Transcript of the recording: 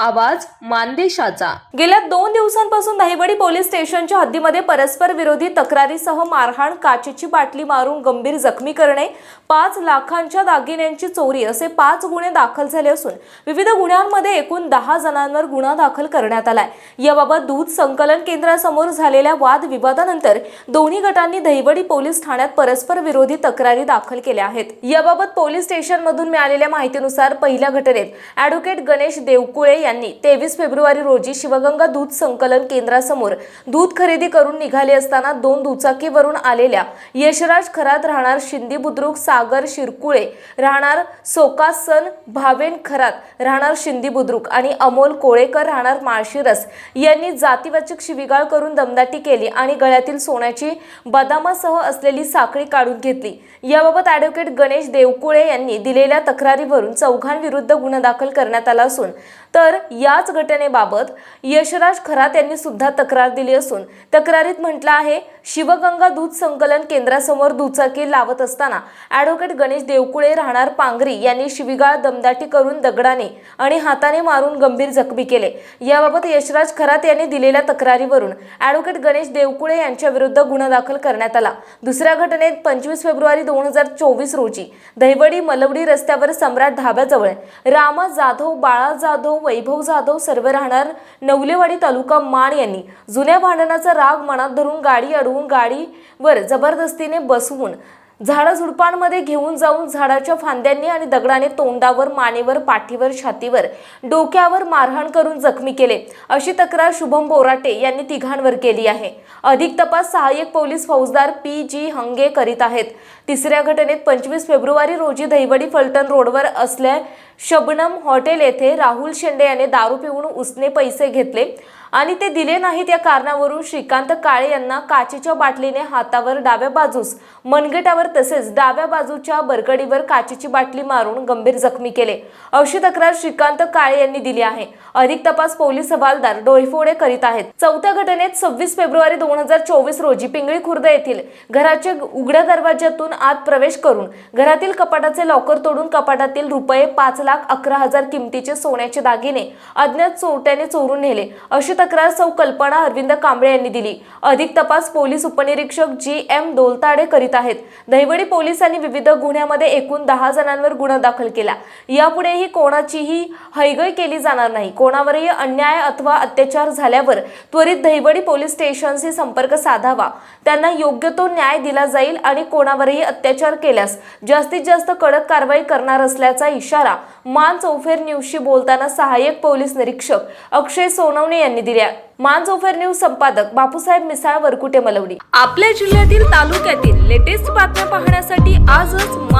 आवाज मानदेशाचा. गेल्या दोन दिवसांपासून दहिवडी पोलीस स्टेशनच्या हद्दीमध्ये परस्पर विरोधी तक्रारीसह मारहाण काचेची बाटली मारून गंभीर जखमी करणे पाच लाखांच्या दागिन्यांची चोरी असे पाच गुन्हे दाखल झाले असून विविध गुन्ह्यांमध्ये एकूण दहा जणांवर गुन्हा दाखल करण्यात आलाय. याबाबत दूध संकलन केंद्रासमोर झालेल्या वादविवादानंतर दोन्ही गटांनी दहिवडी पोलीस ठाण्यात परस्पर विरोधी तक्रारी दाखल केल्या आहेत. याबाबत पोलीस स्टेशनमधून मिळालेल्या माहितीनुसार पहिल्या घटनेत ॲडव्होकेट गणेश देवकुळे यांनी तेवीस फेब्रुवारी रोजी शिवगंगा दूध संकलन केंद्रासमोर दूध खरेदी करून निघाले असताना दोन दुचाकीवरून आलेल्या यशराज खरात राहणार शिंदी बुद्रुक सागर शिरकुळे राहणार सोकासन भावेन खरात राहणार शिंदी बुद्रुक आणि अमोल कोळेकर राहणार माळशिरस यांनी जातीवाचक शिविगाळ करून दमदाटी केली आणि गळ्यातील सोन्याची बदामासह असलेली साखळी काढून घेतली. याबाबत ॲडव्होकेट गणेश देवकुळे यांनी दिलेल्या तक्रारीवरून चौघांविरुद्ध गुन्हा दाखल करण्यात आला असून तर याच घटनेबाबत यशराज खरात यांनी सुद्धा तक्रार दिली असून तक्रारीत म्हटलं आहे शिवगंगा दूध संकलन केंद्रासमोर दुचाकी लावत असताना ॲडव्होकेट गणेश देवकुळे राहणार पांगरी यांनी शिवीगाळ दमदाटी करून दगडाने आणि हाताने मारून गंभीर जखमी केले. याबाबत यशराज खरात यांनी दिलेल्या तक्रारीवरून ॲडव्होकेट गणेश देवकुळे यांच्या विरुद्ध गुन्हा दाखल करण्यात आला. दुसऱ्या घटनेत पंचवीस फेब्रुवारी दोन हजार चोवीस रोजी दहिवडी मलवडी रस्त्यावर सम्राट ढाब्याजवळ रामा जाधव बाळा जाधव वैभव जाधव सर्व राहणार नवलेवाडी तालुका माण यांनी. जुन्या भांडणाचा राग मनात धरून गाडी अडवून गाडीवर जबरदस्तीने बसवून झाडाझुडपांमध्ये घेऊन जाऊन झाडाच्या फांद्यांनी आणि दगडाने तोंडावर मानेवर पाठीवर छातीवर डोक्यावर मारहाण करून जखमी केले. अशी तक्रार शुभम बोराटे यांनी तिघांवर केली आहे. अधिक तपास सहाय्यक पोलीस फौजदार पी जी हंगे करीत आहेत. तिसऱ्या घटनेत पंचवीस फेब्रुवारी रोजी दहिवडी फलटण रोडवर असल्या शबनम हॉटेल येथे राहुल शेंडे याने दारू पिऊन उसने पैसे घेतले आणि ते दिले नाहीत या कारणावरून श्रीकांत काळे यांना काचेच्या बाटलीने हातावर डाव्या बाजूस मनगटावर तसेच डाव्या बाजूच्या बरकडीवर काचेची बाटली मारून गंभीर जखमी केले. अशी तक्रार श्रीकांत काळे यांनी दिली आहे. अधिक तपास पोलीस हवालदार डोईफोडे करीत आहेत. चौथ्या घटनेत सव्वीस फेब्रुवारी दोन हजार चोवीस रोजी पिंगळी खुर्द येथील घराच्या उघड्या दरवाज्यातून आत प्रवेश करून घरातील कपाटाचे लॉकर तोडून कपाटातील रुपये पाच लाख अकरा हजार किमतीचे सोन्याचे दागिने अज्ञात चोरट्याने चोरून नेले. अशी तक्रार सौ कल्पना अरविंद कांबळे यांनी दिली. अधिक तपास पोलीस उपनिरीक्षक जी एम दोलताडे करीत आहेत. दहिवडी पोलिसांनी विविध गुन्ह्यामध्ये एकूण दहा जणांवर गुन्हा दाखल केला. यापुढेही कोणाचीही हैगय केली जाणार नाही. कोणावरही अन्याय अथवा अत्याचार झाल्यावर त्वरित दहिवडी पोलीस स्टेशनशी संपर्क साधावा. त्यांना योग्य तो न्याय दिला जाईल आणि कोणावरही अत्याचार केल्यास जास्तीत जास्त कडक कारवाई करणार असल्याचा इशारा मान चौफेर न्यूजशी बोलताना सहाय्यक पोलीस निरीक्षक अक्षय सोनवणे यांनी दिल्या. मान चौफेर न्यूज संपादक बापूसाहेब मिसाळ वरकुटे मलवडी. आपल्या जिल्ह्यातील तालुक्यातील लेटेस्ट बातम्या पाहण्यासाठी आजच मान